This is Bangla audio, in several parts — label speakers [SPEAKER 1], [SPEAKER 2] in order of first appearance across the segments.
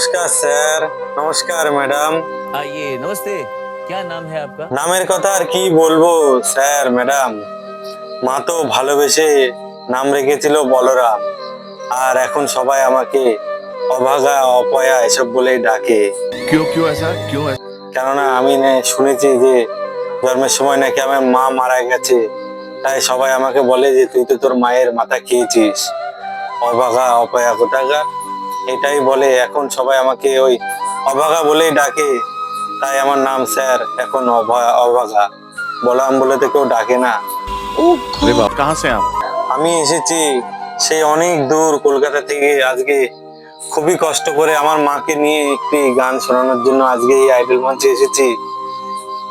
[SPEAKER 1] নমস্কার স্যার নমস্কার ম্যাডাম
[SPEAKER 2] आइए नमस्ते क्या नाम है आपका
[SPEAKER 1] নামের কথা আর কি বলবো স্যার ম্যাডাম মা তো ভালোবেসে নাম রেখেছিল বলরাম আর এখন সবাই আমাকে অভাগা অপয়া এসব বলেই ডাকে
[SPEAKER 3] क्यों क्यों ऐसा क्यों ऐसा
[SPEAKER 1] কেননা আমি না শুনেছি যে জন্মের সময় নাকি আমার মা মারা গেছে তাই সবাই আমাকে বলে যে তুই তো তোর মায়ের মাথা খেয়েছিস অভাগা অপয়া কোথাকার এটাই বলে এখন সবাই আমাকে ওই অভাগা বলেই ডাকে। তাই আমার নাম স্যার এখন অভাগা। বলাম বলে তো কেউ ডাকে না। আমি? এসেছি সে অনেক দূর কলকাতা থেকে আজকে খুবই কষ্ট করে আমার মাকে নিয়ে একটি গান শোনানোর জন্য আজকে এই আইডল মঞ্চে এসেছি।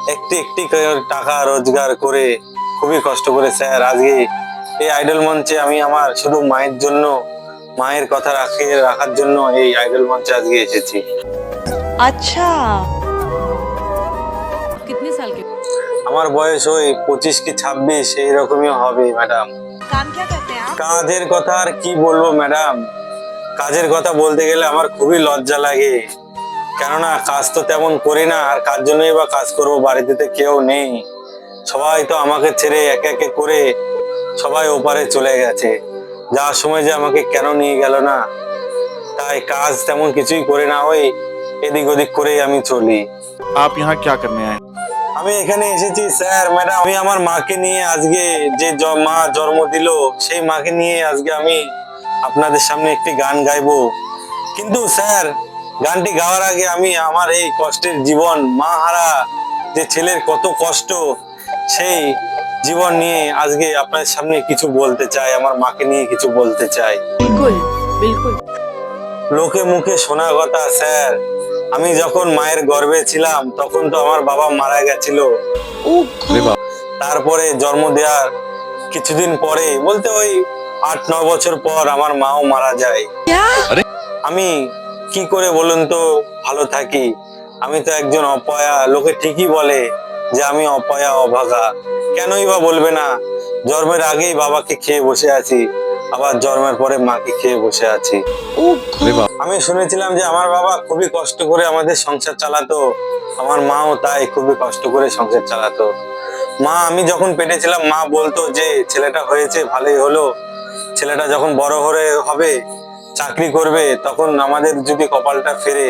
[SPEAKER 1] একটি একটি টাকা রোজগার করে খুবই কষ্ট করে স্যার আজকে এই আইডল মঞ্চে আমি আমার শুধু মায়ের জন্য মায়ের কথা রাখিয়ে রাখার জন্য এই আইডল মঞ্চে আজকে এসেছি।
[SPEAKER 4] আচ্ছা।
[SPEAKER 1] আমার বয়স ওই পঁচিশ কি ছাব্বিশ এইরকমই হবে ম্যাডাম কাজের কথা আর কি বলব ম্যাডাম কাজের কথা বলতে গেলে আমার খুবই লজ্জা লাগে। কেননা কাজ তো তেমন করি না আর কার জন্যই বা কাজ করব বাড়িতে কেউ নেই। সবাই তো আমাকে ছেড়ে একে একে করে সবাই ওপারে চলে গেছে। যাওয়ার সময় যে আমাকে কেন নিয়ে গেল না? তাই কাজ তেমন কিছুই করে না হয়ে এদিক ওদিক করে আমি চলি।
[SPEAKER 3] আপ ইহা ক্যা করনে
[SPEAKER 1] আমি এখানে এসেছি স্যার ম্যাডাম। আমি আমার মাকে নিয়ে আজকে যে মা জন্ম দিল সেই মাকে নিয়ে আজকে আমি আপনাদের সামনে একটি গান গাইবো। কিন্তু স্যার গানটি গাওয়ার আগে আমি আমার এই কষ্টের জীবন মা হারা যে ছেলের কত কষ্ট সেই জীবন নিয়ে আজকে আপনার সামনে কিছু বলতে চাই আমার মাকে নিয়ে কিছু বলতে চাই। লোকে মুখে শোনা কথা স্যার। আমি যখন মায়ের গর্বে ছিলাম তখন তো আমার বাবা মারা গেছিল। তারপরে জন্ম দেওয়ার কিছুদিন পরে বলতে ওই আট ন বছর পর আমার মাও মারা যায়। আমি কি করে বলুন তো ভালো থাকি? আমি তো একজন অপয়া লোকে ঠিকই বলে যে আমি অপয়া অভাগা। কেনই বা বলবে না? জন্মের আগেই বাবাকে খেয়ে বসে আছি আবার জন্মের পরে মাকে খেয়ে বসে আছি। আমি শুনেছিলাম যে আমার বাবা খুবই কষ্ট করে আমাদের সংসার চালাতো আমার মাও তাই খুবই কষ্ট করে সংসার চালাতো। মা আমি যখন পেটেছিলাম মা বলতো যে ছেলেটা হয়েছে ভালোই হলো। ছেলেটা যখন বড় হয়ে হবে চাকরি করবে তখন আমাদের যদি কপালটা ফেরে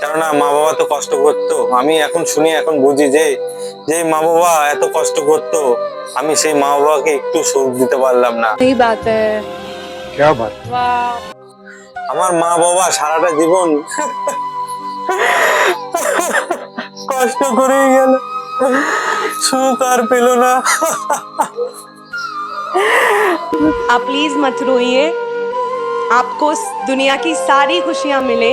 [SPEAKER 1] কেননা মা বাবা তো কষ্ট করতো আমি এখন শুনি এখন বুঝি যে যে মা বাবা এত কষ্ট করতো আমি সেই মা বাবাকে একটু সুখ দিতে পারলাম না
[SPEAKER 4] सही बात है
[SPEAKER 3] क्या बात
[SPEAKER 4] वाह
[SPEAKER 1] আমার মা বাবা সারাটা জীবন কষ্ট করেই গেল সুখ আর পেল না
[SPEAKER 4] आप प्लीज मत रोइए आपको इस दुनिया की सारी खुशियां मिले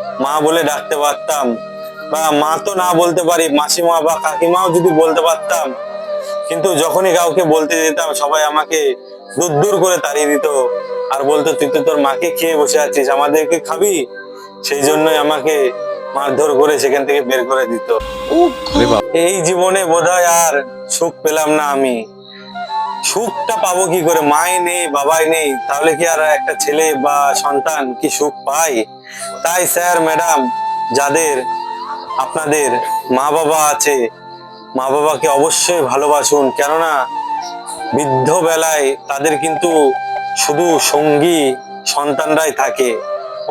[SPEAKER 1] মা বলে ডাকতে পারতাম বা মা তো না বলতে পারি মাসিমা বা কাকিমাও যদি বলতে পারতাম কিন্তু যখনই কাউকে বলতে যেতাম সবাই আমাকে দূর দূর করে তাড়িয়ে দিত। আর বলতো তুই তো তোর মাকে খেয়ে বসে আছিস আমাদেরকে খাবি? সেই জন্যই আমাকে মারধর করে সেখান থেকে বের করে দিত। এই জীবনে বোধ আর সুখ পেলাম না আমি। সুখটা পাবো কি করে? মাই নেই বাবাই নেই তাহলে কি আর একটা ছেলে বা সন্তান কি সুখ পায়? তাই স্যার, ম্যাডাম, যাদের আপনাদের মা বাবা আছে মা বাবাকে অবশ্যই ভালোবাসুন। কেননা বৃদ্ধ বেলায় তাদের কিন্তু শুধু সঙ্গী সন্তানরাই থাকে।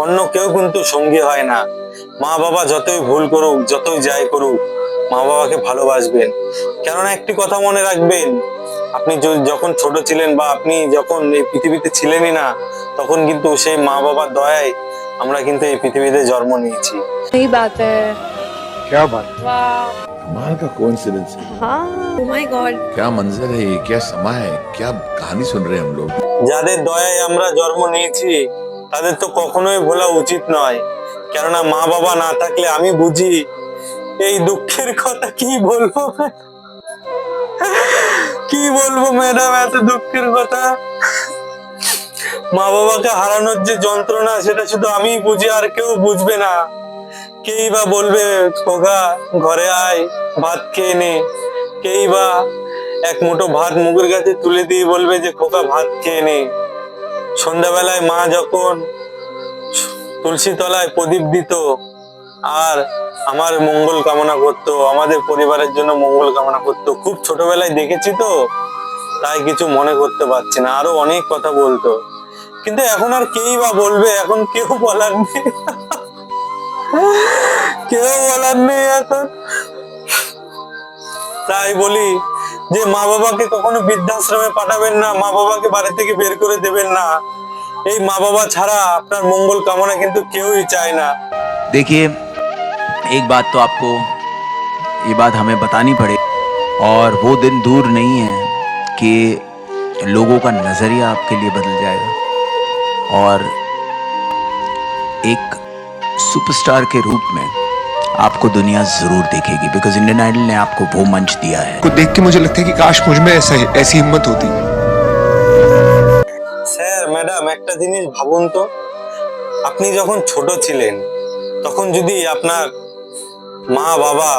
[SPEAKER 1] অন্য কেউ কিন্তু সঙ্গী হয় না। মা বাবা যতই ভুল করুক, যতই যাই করুক মা বাবাকে ভালোবাসবেন। কেননা একটি কথা মনে রাখবেন, আপনি যখন ছোট ছিলেন বা আপনি যখন এই পৃথিবীতে ছিলেনই না, তখন কিন্তু সেই মা বাবার দয়ায় আমরা কিন্তু এই পৃথিবীতে জন্ম নিয়েছি
[SPEAKER 4] सही बात है
[SPEAKER 3] क्या बात
[SPEAKER 4] वाह
[SPEAKER 3] कमाल का कोइंसिडेंस है
[SPEAKER 4] हाँ ओ माय गॉड
[SPEAKER 3] क्या मंजर है ये क्या समा है क्या कहानी सुन रहे हैं हम लोग
[SPEAKER 1] যাদের দয়ায় আমরা জন্ম নিয়েছি তাদের তো কখনোই ভোলা উচিত নয় কেননা মা বাবা না থাকলে আমি বুঝি এই দুঃখের কথা কি বলবো কি বলবো ম্যাডাম এত দুঃখের কথা মা বাবাকে হারানোর যে যন্ত্রণা, সেটা শুধু আমি বুঝি, আর কেউ বুঝবে না। কেই বা বলবে খোকা ঘরে আয়, ভাত খেয়ে নে। কেই বা এক মুঠো ভাত মুখের কাছে তুলে দিয়ে বলবে যে, খোকা, ভাত খেয়ে নে। সন্ধ্যাবেলায় মা যখন তুলসী তলায় প্রদীপ দিত, আর আমার মঙ্গল কামনা করতো, আমাদের পরিবারের জন্য মঙ্গল কামনা করতো, খুব ছোটবেলায় দেখেছি তো, তাই কিছু মনে করতে পারছি না। আরও অনেক কথা বলতো। কিন্তু এখন আর কেই বা বলবে এখন কেউ বলার নেই কেউ বলার নেই এখন তাই বলি যে মা বাবাকে কখনো বৃদ্ধাশ্রমে পাঠাবেন না মা বাবাকে বাড়ি থেকে বের করে দেবেন না এই মা বাবা ছাড়া আপনার মঙ্গল কামনা কিন্তু কেউই চায় না
[SPEAKER 2] देखिए एक बात तो आपको ये बात हमें बतानी पड़े और वो दिन दूर नहीं है कि लोगों का नज़रिया आपके लिए बदल जाएगा और एक सुपरस्टार के रूप में आपको दुनिया ज़रूर देखेगी बिकॉज इंडियन आइडल ने आपको वो मंच दिया है
[SPEAKER 3] को देख के मुझे लगता है कि काश मुझ में ऐसा ऐसी हिम्मत होती
[SPEAKER 1] স্যার ম্যাডাম একটা জিনিস ভাবুন তো আপনি যখন ছোট ছিলেন তখন যদি আপনার মা বাবা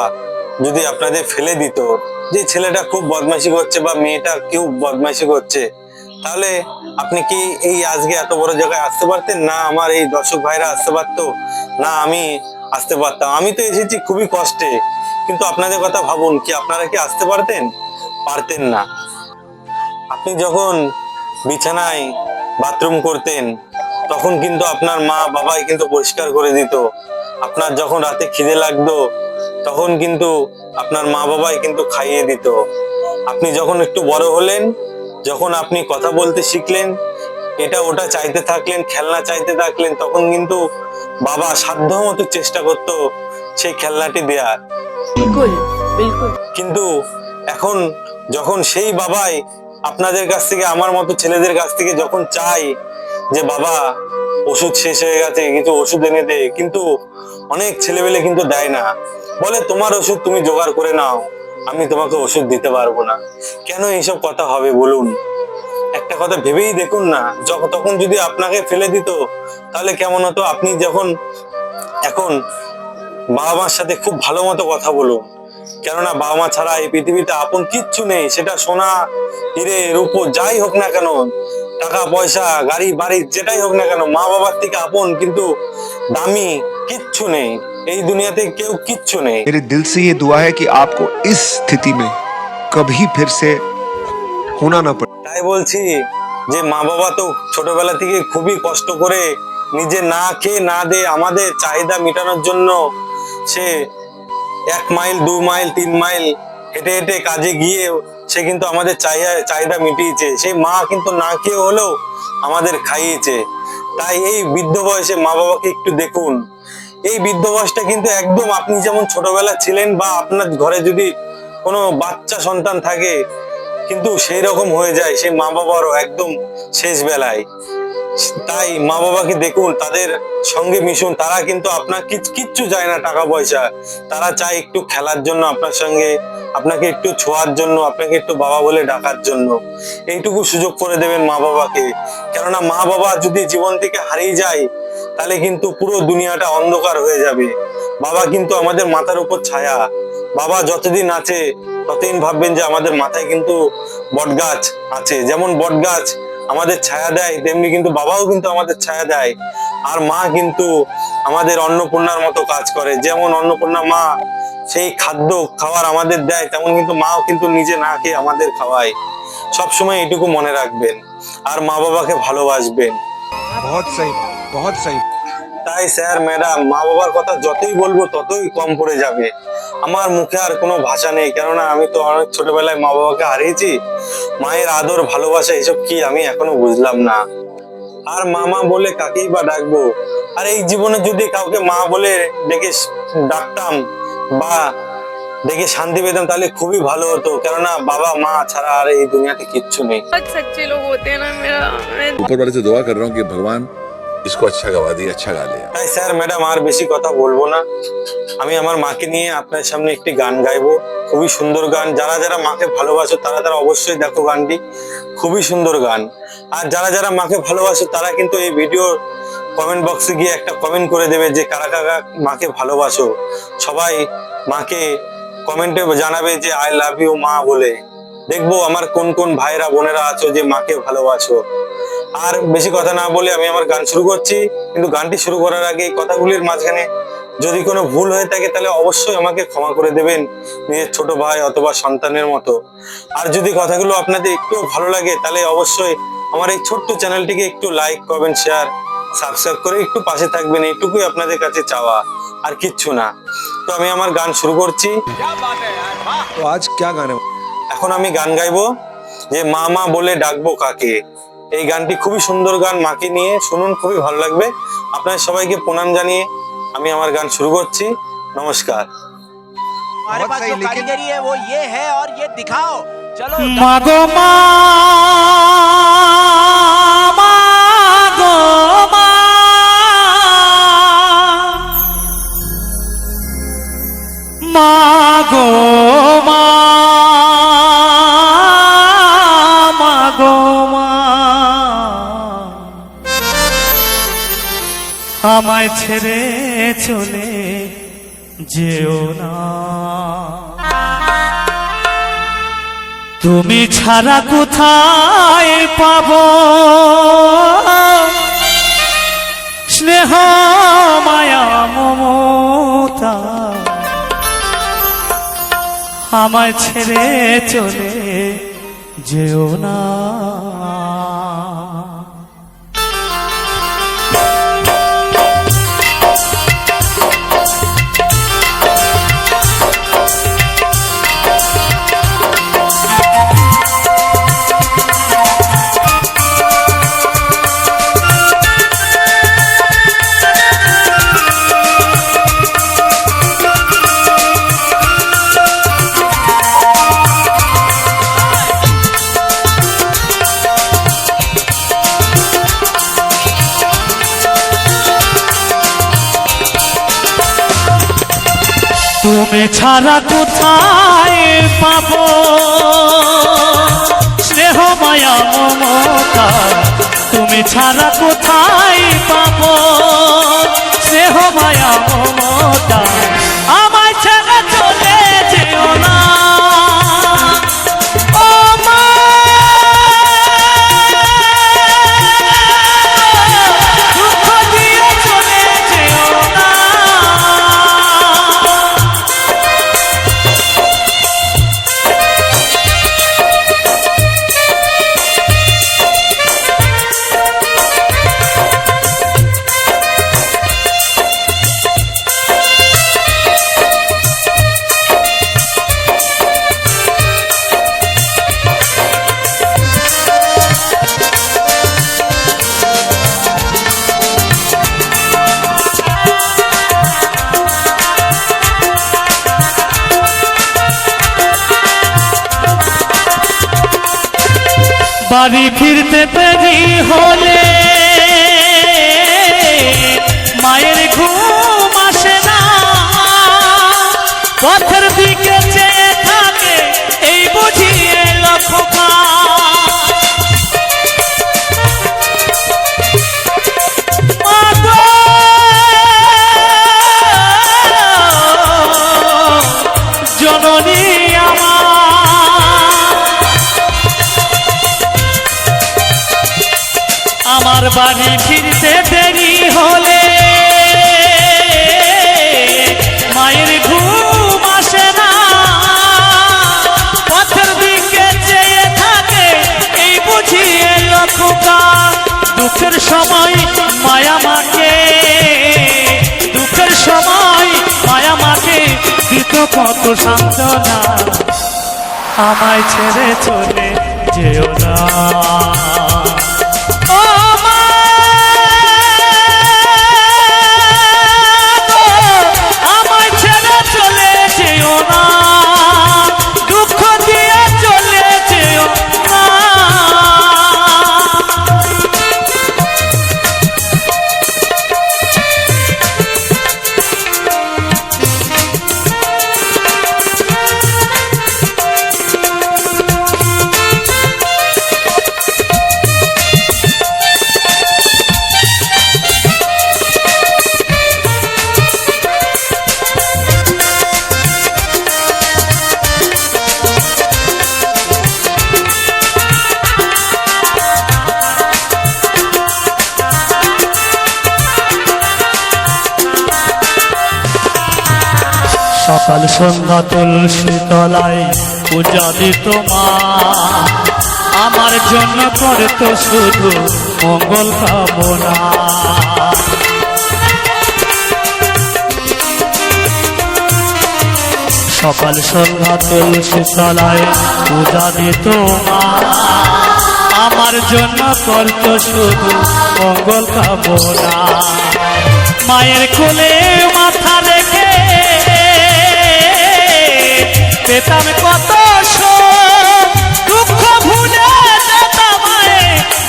[SPEAKER 1] যদি আপনাদের ফেলে দিত যে ছেলেটা খুব বদমাইশি করছে বা মেয়েটা কেউ বদমাইশি করছে তাহলে আপনি কি এই আজকে এত বড় জায়গায় আসতে পারতেন? না, আমার এই দর্শক ভাইরা আসতে পারতো। না, আমি আসতে পারতাম। আমি তো এসেছি খুবই কষ্টে। কিন্তু আপনাদের কথা ভাবুন, কি আপনারা কি আসতে পারতেন? পারতেন না। আপনি যখন বিছানায় বাথরুম করতেন, তখন কিন্তু আপনার মা, বাবাই কিন্তু পরিষ্কার করে দিত। আপনার যখন রাতে খিদে লাগতো, তখন কিন্তু আপনার মা, বাবাই কিন্তু খাইয়ে দিত। আপনি যখন একটু বড় হলেন যখন আপনি কথা বলতে শিখলেন এটা ওটা চাইতে থাকলেন খেলনা চাইতে থাকলেন তখন কিন্তু বাবা সাধ্য মতো চেষ্টা করত সেই খেলনাটি দেয়ার। কিন্তু এখন যখন সেই বাবাই আপনাদের কাছ থেকে আমার মতো ছেলেদের কাছ থেকে যখন চাই যে বাবা ওষুধ শেষ হয়ে গেছে কিছু ওষুধ এনে দে। কিন্তু অনেক ছেলেবেলে কিন্তু দেয় না। বলে তোমার ওষুধ তুমি জোগাড় করে নাও। আমি তোমাকে ওষুধ দিতে পারব না। কেন এইসব কথা হবে বলুন? একটা কথা ভেবেই দেখুন না যখন তখন যদি আপনাকে ফেলে দিত, তাহলে কেমন হতো? আপনি যখন এখন বাবা মার সাথে খুব ভালো মতো কথা বলুন, কেননা বাবা মা ছাড়া এই পৃথিবীতে আপন কিচ্ছু নেই, সেটা সোনা, হিরে, রূপো, যাই হোক না কেন, টাকা, পয়সা, গাড়ি, বাড়ি, যেটাই হোক না কেন মা বাবার থেকে আপন, কিন্তু দামি কিচ্ছু নেই। এই দুনিয়াতে কেউ কিচ্ছু নেই
[SPEAKER 3] मेरे दिल से ये दुआ है कि आपको इस स्थिति में कभी फिर से होना ना पड़े
[SPEAKER 1] তাই বলছি যে মা বাবা তো ছোটবেলা থেকে খুবই কষ্ট করে নিজে না খেয়ে না দে আমাদের চাহিদা মেটানোর জন্য সে এক মাইল দু মাইল তিন মাইল হেঁটে হেঁটে কাজে গিয়ে সে কিন্তু আমাদের চাহিদা চাহিদা মিটিয়েছে সেই মা কিন্তু না খেয়ে হলেও আমাদের খাইয়েছে তাই এই বৃদ্ধ বয়সে মা বাবাকে একটু দেখুন এই বৃদ্ধ বয়সটা কিন্তু একদম আপনি যেমন ছোটবেলা ছিলেন বা আপনার ঘরে যদি কোনো বাচ্চা সন্তান থাকে, কিন্তু সেই রকম হয়ে যায়, সেই মা বাবারও একদম শেষ বেলায় তাই মা বাবাকে দেখুন, তাদের সঙ্গে মিশুন, তারা কিন্তু আপনার কিচ- কিচ্ছু চায় না টাকা পয়সা। তারা চায় একটু খেলার জন্য আপনার সঙ্গে, আপনাকে একটু ছোঁয়ার জন্য, আপনাকে একটু বাবা বলে ডাকার জন্য। এইটুকু সুযোগ করে দেবেন মা বাবাকে। কেননা মা বাবা যদি জীবন থেকে হারিয়ে যায় তাহলে কিন্তু পুরো দুনিয়াটা অন্ধকার হয়ে যাবে। বাবা কিন্তু আমাদের মাথার উপর ছায়া। বাবা যতদিন আছে, ততদিন ভাববেন যে আমাদের মাথায় কিন্তু বটগাছ আছে। যেমন বটগাছ আমাদের ছায়া দেয়, তেমনি কিন্তু বাবাও কিন্তু আমাদের ছায়া দেয়। আর মা কিন্তু আমাদের অন্নপূর্ণার মতো কাজ করে। যেমন অন্নপূর্ণা মা সেই খাদ্য খাওয়ার আমাদের দেয়, তেমন কিন্তু মাও কিন্তু নিজে না খেয়ে আমাদের খাওয়ায়। সবসময় এটুকু মনে রাখবেন। আর মা বাবাকে ভালোবাসবেন।
[SPEAKER 3] বহুত বহুত সেই
[SPEAKER 1] তাই স্যার ম্যাডাম মা বাবার কথা যতই বলব ততই কম পড়ে যাবে। আমার মুখে আর কোনো ভাষা নেই কেননা আমি তো অনেক ছোটবেলায় মা বাবাকে হারিয়েছি। মায়ের আদর ভালোবাসা এসব কি আমি এখনও বুঝলাম না। আর মামা বলে কাকেই বা ডাকবো? আর এই জীবনে যদি কাউকে মা বলে ডেকে ডাকতাম বা দেখে শান্তি পেতাম তাহলে খুবই ভালো হতো। কেননা বাবা মা ছাড়া আর এই দুনিয়াতে কিচ্ছু নেই।
[SPEAKER 5] সচ্চে লোক হতে না মেরা ভগবান। ना मेरा मैं
[SPEAKER 6] ऊपर वाले से दुआ कर रहा हूँ कि भगवान
[SPEAKER 5] इसको अच्छा गवा दिया अच्छा गा लिया
[SPEAKER 1] তাই স্যার ম্যাডাম আর বেশি কথা বলবো না আমি আমার মাকে নিয়ে আপনার সামনে একটি গান গাইবো খুবই সুন্দর গান যারা যারা মাকে ভালোবাসো তারা তারা অবশ্যই দেখো গানটি খুবই সুন্দর গান আর যারা যারা মাকে ভালোবাসো তারা কিন্তু এই ভিডিওর কমেন্ট বক্সে গিয়ে একটা কমেন্ট করে দেবে যে কারা কারা মাকে ভালোবাসো সবাই মাকে কমেন্টে জানাবে যে আই লাভ ইউ মা বলে দেখবো আমার কোন কোন ভাইরা বোনেরা আছো যে মাকে ভালোবাসো আর বেশি কথা না বলে আমি আমার গান শুরু করছি। কিন্তু গানটি শুরু করার আগে কথাগুলির মাঝখানে যদি কোনো ভুল হয়ে থাকে তাহলে অবশ্যই আমাকে ক্ষমা করে দেবেন নিজের ছোট ভাই অথবা সন্তানের মতো। আর যদি কথাগুলো আপনাদের একটু ভালো লাগে তাহলে অবশ্যই আমার এই ছোট্ট চ্যানেলটিকে একটু লাইক করবেন শেয়ার সাবস্ক্রাইব করে একটু পাশে থাকবেন। এইটুকুই আপনাদের কাছে চাওয়া আর কিচ্ছু না। তো আমি আমার গান শুরু করছি।
[SPEAKER 3] তো আজ ক্যা গান
[SPEAKER 1] এখন আমি গান গাইবো যে মা মা বলে ডাকবো কাকে? এই গানটি খুবই সুন্দর গান মাকে নিয়ে শুনুন খুবই ভালো লাগবে আপনাদের সবাইকে প্রণাম জানিয়ে আমি আমার গান শুরু করছি নমস্কার
[SPEAKER 2] हमारे
[SPEAKER 3] बहुत
[SPEAKER 2] पास
[SPEAKER 3] सही,
[SPEAKER 2] जो
[SPEAKER 3] लेकिन-
[SPEAKER 2] कारीगरी है वो ये है और ये दिखाओ चलो
[SPEAKER 6] মাগো মা মাগো আমায় ছেড়ে চলে যেও না। তুমি ছাড়া কোথায় পাব? স্নেহ মায়া মমতা আমায় ছেড়ে চলে যেও না। তুমি ছাড়া কোথায় পাব? স্নেহ মায়া মমতা তুমি ছাড়া কোথায় পাব? স্নেহ মায়া মমতা বাড়ি ফিরতে দেরি হলে মায়ের ঘুম আসে না। পথের দিকে চেয়ে থাকে, এই বুঝিয়ে লক্ষ্য আমার বাড়ি ফিরতে দেরি হলে মায়ের ঘুম আসে না। পথের দিকে চেয়ে থাকে, এই বুঝিয়ে লক্ষকা দুঃখের সময় মায়া মাকে, দুঃখের সময় মায়া মাকে, দিত কত সান্ত্বনা। আমায় ছেড়ে চলে যেও না। সকাল সন্ধ্যা তুলসী তলায় পূজা দিত মা। আমার জন্য করত শুধু মঙ্গল কামনা। সকাল সন্ধ্যা তুলসী তলায় পূজা দিত মা। আমার জন্য করত শুধু মঙ্গল কামনা। মায়ের কোলে মাথা পেতাম কত দুঃখ ভুলে যেতাম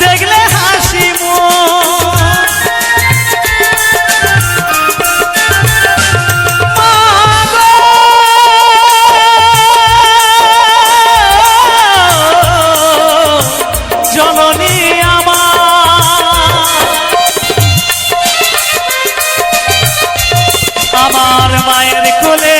[SPEAKER 6] দেখলে হাসি জননী আমার। আমার মায়ের কোলে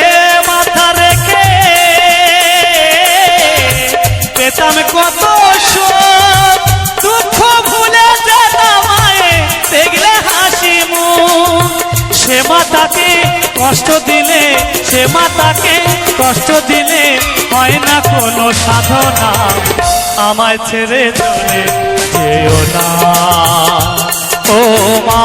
[SPEAKER 6] কষ্ট দিলে সে মাতাকে কষ্ট দিলে হয় না কোনো সাধনা। আমায় ছেড়ে চলে যেও না। ও মা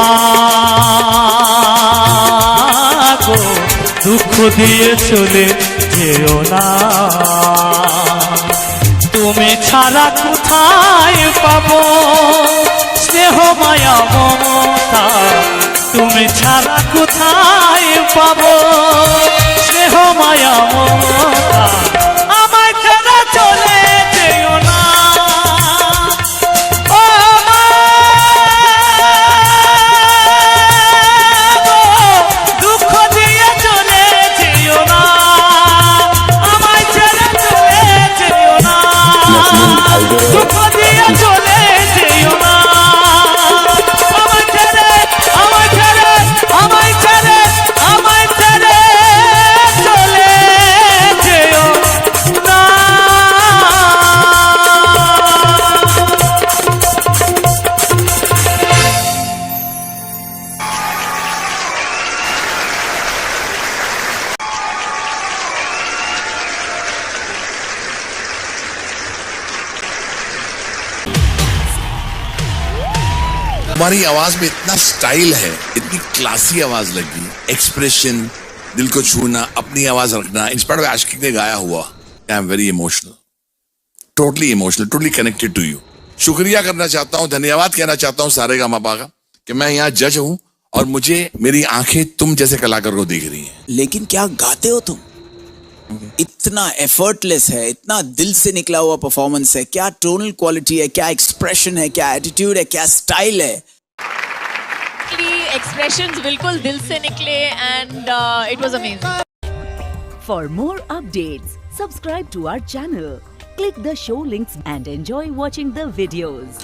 [SPEAKER 6] দুঃখ দিয়ে চলে যেও না। তুমি ছাড়া কোথায় পাবো? স্নেহ মায়া মমতা তুমি ছাড়া কোথায় পাবো? স্নেহ মায়া মমতা
[SPEAKER 5] तुम्हारी आवाज़ में इतना स्टाइल है, इतनी क्लासी आवाज़ लगी। एक्सप्रेशन दिल को छूना, अपनी आवाज़ रखना इंस्पायर्ड बाय आशिक ने गाया हुआ। I am very emotional totally emotional totally connected to you शुक्रिया करना चाहता हूँ, धन्यवाद कहना चाहता हूँ सारे का मापा का कि मैं यहाँ जज हूँ और मुझे मेरी आँखें तुम जैसे कलाकार को देख रही हैं।
[SPEAKER 7] लेकिन क्या गाते हो तुम? इतना एफर्टलेस है, इतना दिल से निकला हुआ परफॉर्मेंस है। क्या टोनल क्वालिटी है, क्या एक्सप्रेशन है, क्या एटीट्यूड है, क्या स्टाइल है?
[SPEAKER 8] एक्सप्रेशंस बिल्कुल दिल से निकले and it was amazing
[SPEAKER 9] For more updates, subscribe to our channel, click the show links and enjoy watching the videos.